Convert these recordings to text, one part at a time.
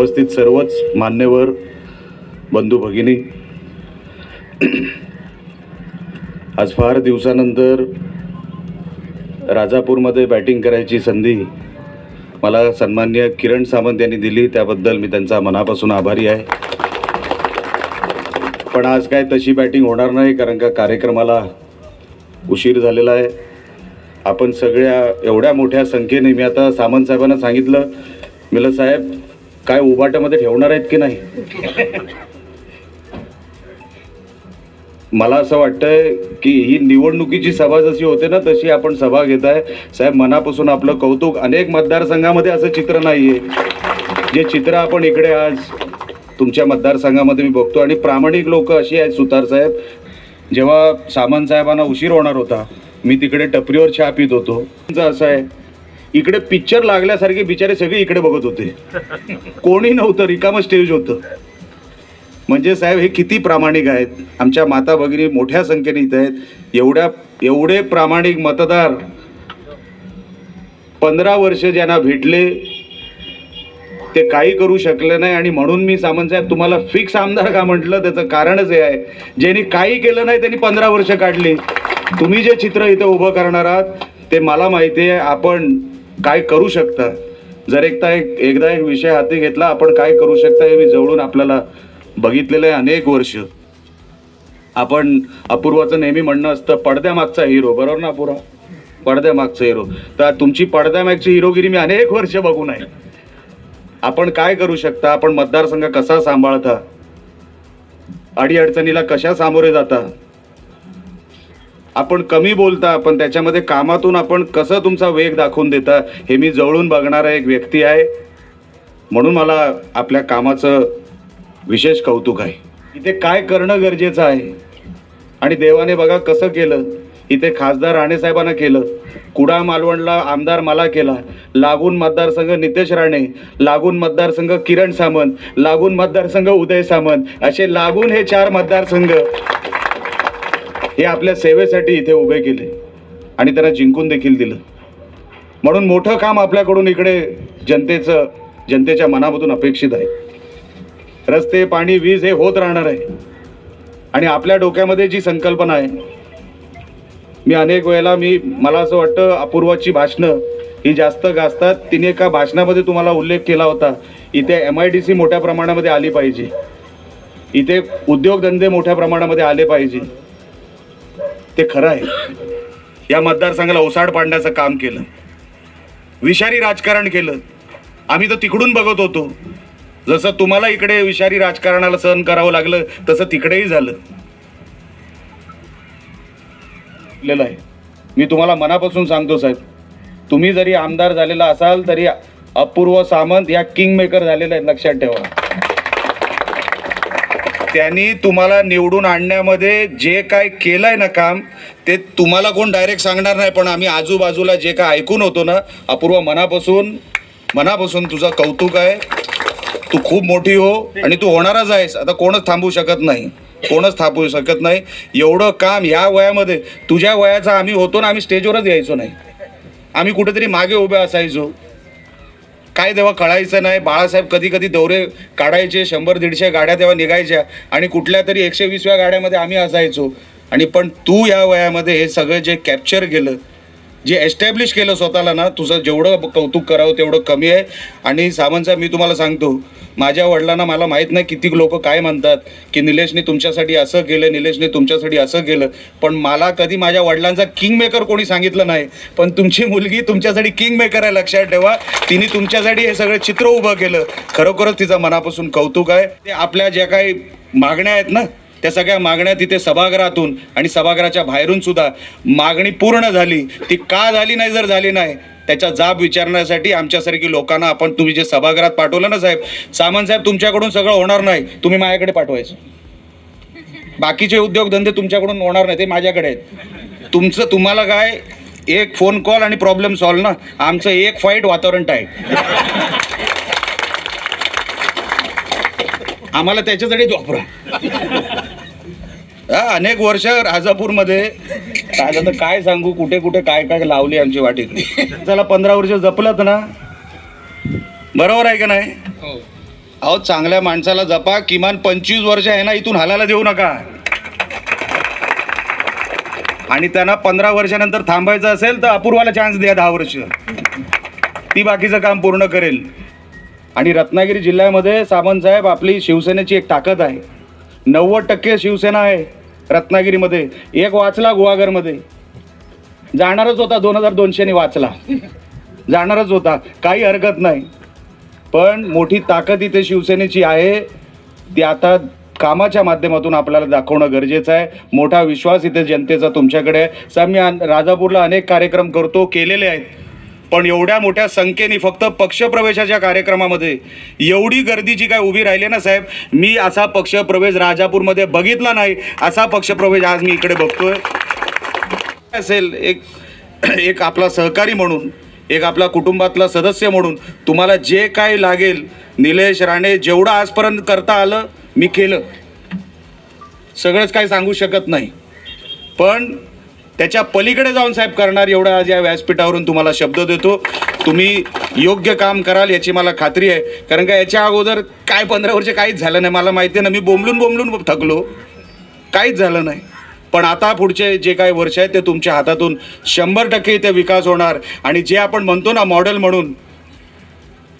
उपस्थित सर्वच मान्यवर बंधू भगिनी. आज फार दिवसानंतर राजापूरमध्ये बॅटिंग करायची संधी मला सन्मान्य किरण सावंत यांनी दिली. त्याबद्दल मी त्यांचा मनापासून आभारी आहे. पण आज काय तशी बॅटिंग होणार नाही कारण का कार्यक्रमाला उशीर झालेला आहे. आपण सगळ्या एवढ्या मोठ्या संख्येने मी आता सामंत साहेबांना सांगितलं मिलं साहेब काय उबाट्यामध्ये ठेवणार आहेत की नाही? मला असं वाटतंय की ही निवडणुकीची सभा जशी होते ना तशी आपण सभा घेत आहे साहेब मनापासून आपलं कौतुक. अनेक मतदारसंघामध्ये असं चित्र नाहीये. जे चित्र आपण इकडे आज तुमच्या मतदारसंघामध्ये मी बघतो आणि प्रामाणिक लोक अशी आहेत सुतार साहेब. जेव्हा सामंत साहेबांना उशीर होणार होता मी तिकडे टपरीवर चहा पित होतो. असं आहे. इकडे पिक्चर लागल्यासारखे बिचारे सगळे इकडे बघत होते. कोणी नव्हतं रिकामं स्टेज होतं. म्हणजे साहेब हे किती प्रामाणिक आहेत. आमच्या माता भगिनी मोठ्या संख्येने इथं आहेत. एवढ्या एवढे प्रामाणिक मतदार पंधरा वर्ष ज्यांना भेटले ते काही करू शकले नाही आणि म्हणून मी सामंतसाहेब तुम्हाला फिक्स आमदार का म्हटलं? त्याचं कारणच हे आहे. ज्यांनी काही केलं नाही त्यांनी पंधरा वर्ष काढली. तुम्ही जे चित्र इथं उभं करणार आहात ते मला माहिती आहे. आपण काय करू शकता? जर एकदा एक एकदा एक विषय हाती घेतला आपण काय करू शकता हे मी जवळून आपल्याला बघितलेलं आहे अनेक वर्ष. आपण अपूर्वाचं नेहमी म्हणणं असतं पडद्यामागचा हिरो बरोबर ना अपूर्वा? पडद्यामागचा हिरो तर तुमची पडद्यामागची हिरोगिरी मी अनेक वर्ष बघून आहे. आपण काय करू शकता? आपण मतदारसंघ कसा सांभाळता? अडीअडचणीला कशा सामोरे जाता? आपण कमी बोलता पण त्याच्यामध्ये कामातून आपण कसं तुमचा वेग दाखवून देता हे मी जवळून बघणारा एक व्यक्ती आहे. म्हणून मला आपल्या कामाचं विशेष कौतुक आहे. इथे काय करणं गरजेचं आहे? आणि देवाने बघा कसं केलं. इथे खासदार राणेसाहेबांना केलं. कुडा मालवणला आमदार मला केला. लागून मतदारसंघ नितेश राणे लागून मतदारसंघ किरण सामंत लागून मतदारसंघ उदय सामंत असे लागून हे चार मतदारसंघ हे आपल्या सेवेसाठी इथे उभे केले आणि त्यांना जिंकून देखील दिलं. म्हणून मोठं काम आपल्याकडून इकडे जनतेचं जनतेच्या मनामधून अपेक्षित आहे. रस्ते पाणी वीज हे होत राहणार आहे. आणि आपल्या डोक्यामध्ये जी संकल्पना आहे मी अनेक वेळेला मी मला असं वाटतं अपूर्वाची भाषणं ही जास्त गाजतात. तिने एका भाषणामध्ये तुम्हाला उल्लेख केला होता इथे एम आय डी सी मोठ्या प्रमाणामध्ये आली पाहिजे. इथे उद्योगधंदे मोठ्या प्रमाणामध्ये आले पाहिजे. ते खरं आहे. या मतदारसंघाला ओसाड पाडण्याचं काम केलं. विषारी राजकारण केलं. आम्ही तर तिकडून बघत होतो. जसं तुम्हाला इकडे विषारी राजकारणाला सहन करावं लागलं तसं तिकडेही झालं. लेलं आहे. मी तुम्हाला मनापासून सांगतो साहेब तुम्ही जरी आमदार झालेला असाल तरी अपूर्व सामंत या किंग मेकर आहेत लक्षात ठेवा. त्यांनी तुम्हाला निवडून आणण्यामध्ये जे काय केलंय ना काम ते तुम्हाला कोण डायरेक्ट सांगणार नाही पण आम्ही आजूबाजूला जे काय ऐकून होतो ना अपूर्व मनापासून मनापासून तुझं कौतुक आहे. तू खूप मोठी हो आणि तू होणारच आहेस. आता कोणच थांबू शकत नाही. कोणच थांबू शकत नाही. एवढं काम ह्या वयामध्ये तुझ्या वयाचा आम्ही होतो ना आम्ही स्टेजवरच यायचो नाही. आम्ही कुठेतरी मागे उभे असायचो. काय तेव्हा कळायचं नाही? बाळासाहेब कधी कधी दौरे काढायचे शंभर दीडशे गाड्या तेव्हा निघायच्या आणि कुठल्या तरी एकशे वीसव्या गाड्यामध्ये आम्ही असायचो. आणि पण तू या वयामध्ये हे सगळं जे कॅप्चर केलं जे एस्टॅब्लिश केलं स्वतःला ना तुझं जेवढं कौतुक करावं तेवढं कमी आहे. आणि सावंत साहेब मी तुम्हाला सांगतो माझ्या वडिलांना मला माहीत नाही किती लोक काय म्हणतात की निलेशने तुमच्यासाठी असं केलं निलेशने तुमच्यासाठी असं केलं. पण मला कधी माझ्या वडिलांचा किंग मेकर कोणी सांगितलं नाही. पण तुमची मुलगी तुमच्यासाठी किंग मेकर आहे लक्षात ठेवा. तिने तुमच्यासाठी हे सगळं चित्र उभं केलं. खरोखरच तिचं मनापासून कौतुक आहे. ते आपल्या ज्या काही मागण्या आहेत ना त्या सगळ्या मागण्या तिथे सभागृहातून आणि सभागृहाच्या बाहेरून सुद्धा मागणी पूर्ण झाली. ती का झाली नाही जर झाली नाही त्याचा जाब विचारण्यासाठी आमच्यासारखी लोकांना आपण तुम्ही जे सभागृहात पाठवलं ना साहेब सामंत साहेब तुमच्याकडून सगळं होणार नाही तुम्ही माझ्याकडे पाठवायचं. बाकीचे उद्योगधंदे तुमच्याकडून होणार नाही ते माझ्याकडे आहेत. तुमचं तुम्हाला काय एक फोन कॉल आणि प्रॉब्लेम सॉल्व ना आमचं एक फाईट वातावरण टाईट आम्हाला त्याच्यासाठी वापरा. हा अनेक वर्ष राजापूरमध्ये. काय आता काय सांगू कुठे कुठे काय काय लावली आमची वाटी चला पंधरा वर्ष जपलत ना. बरोबर आहे का नाही? अहो चांगल्या माणसाला जपा किमान पंचवीस वर्ष आहे ना इथून हालायला देऊ नका. आणि त्यांना पंधरा वर्षानंतर थांबायचं असेल तर अपूर्वाला चान्स द्या दहा वर्ष. ती बाकीचं काम पूर्ण करेल. आणि रत्नागिरी जिल्ह्यामध्ये सावंतसाहेब आपली शिवसेनेची एक ताकद आहे. नव्वद टक्के शिवसेना आहे. रत्नागिरीमध्ये एक वाचला गुहागरमध्ये. जाणारच होता दोन हजार दोनशेने वाचला. जाणारच होता काही हरकत नाही. पण मोठी ताकद इथे शिवसेनेची आहे. ती आता कामाच्या माध्यमातून आपल्याला दाखवणं गरजेचं आहे. मोठा विश्वास इथे जनतेचा तुमच्याकडे आहे. सर मी राजापूरला अनेक कार्यक्रम करतो केलेले आहेत. पण एवढ्या मोठ्या संख्येने फक्त पक्षप्रवेशाच्या कार्यक्रमामध्ये एवढी गर्दी जी काय उभी राहिली ना साहेब मी असा पक्षप्रवेश राजापूरमध्ये बघितला नाही असा पक्षप्रवेश आज मी इकडे बघतोय. असेल एक एक आपला सहकारी म्हणून एक आपला कुटुंबातला सदस्य म्हणून तुम्हाला जे काय लागेल निलेश राणे जेवढं आजपर्यंत करता आलं मी केलं. सगळंच काही सांगू शकत नाही. पण त्याच्या पलीकडे जाऊन साहेब करणार एवढा आज या व्यासपीठावरून तुम्हाला शब्द देतो. तुम्ही योग्य काम कराल याची मला खात्री आहे. कारण का याच्या अगोदर काय पंधरा वर्ष काहीच झालं नाही मला माहिती आहे ना मी बोंबलून बोंबलून थकलो. काहीच झालं नाही. पण आता पुढचे जे काही वर्ष आहेत ते तुमच्या हातातून शंभर टक्के इथे विकास होणार. आणि जे आपण म्हणतो ना मॉडेल म्हणून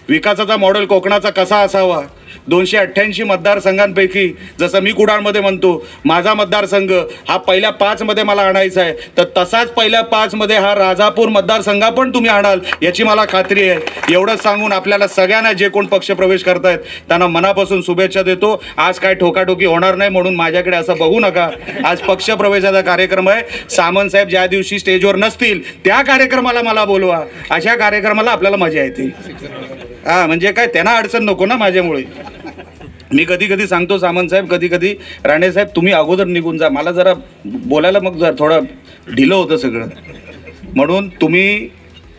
विकासाचा मॉडेल कोकणाचा कसा असावा दोनशे अठ्ठ्याऐंशी मतदारसंघांपैकी जसं मी कुडाळमध्ये म्हणतो माझा मतदारसंघ हा पहिल्या पाचमध्ये मला आणायचा आहे. तर तसाच पहिल्या पाचमध्ये हा राजापूर मतदारसंघ पण तुम्ही आणाल याची मला खात्री आहे. एवढंच सांगून आपल्याला सगळ्यांना जे कोण पक्षप्रवेश करतायत त्यांना मनापासून शुभेच्छा देतो. आज काय ठोकाठोकी होणार नाही म्हणून माझ्याकडे असं बघू नका. आज पक्षप्रवेशाचा कार्यक्रम आहे. सामंत साहेब ज्या दिवशी स्टेजवर नसतील त्या कार्यक्रमाला मला बोलवा. अशा कार्यक्रमाला आपल्याला मजा येते. हां म्हणजे काय त्यांना अडचण नको ना माझ्यामुळे. मी कधी कधी सांगतो सामंत साहेब कधी कधी राणे साहेब तुम्ही अगोदर निघून जा. मला जरा बोलायला मग जरा थोडं ढिलं होतं सगळं. म्हणून तुम्ही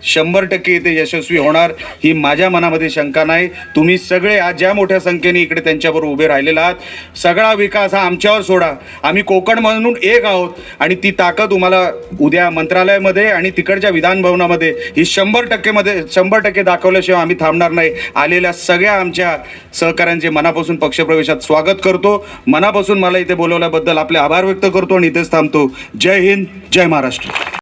शंभर टक्के इथे यशस्वी होणार ही माझ्या मनामध्ये शंका नाही. तुम्ही सगळे आज ज्या मोठ्या संख्येने इकडे त्यांच्याबरोबर उभे राहिलेला आहात सगळा विकास हा आमच्यावर सोडा. आम्ही कोकण म्हणून एक आहोत आणि ती ताकद तुम्हाला उद्या मंत्रालयामध्ये आणि तिकडच्या विधानभवनामध्ये ही शंभर टक्केमध्ये शंभर टक्के दाखवल्याशिवाय आम्ही थांबणार नाही. आलेल्या सगळ्या आमच्या सहकाऱ्यांचे मनापासून पक्षप्रवेशात स्वागत करतो. मनापासून मला इथे बोलवल्याबद्दल आपले आभार व्यक्त करतो आणि इथेच थांबतो. जय हिंद जय महाराष्ट्र.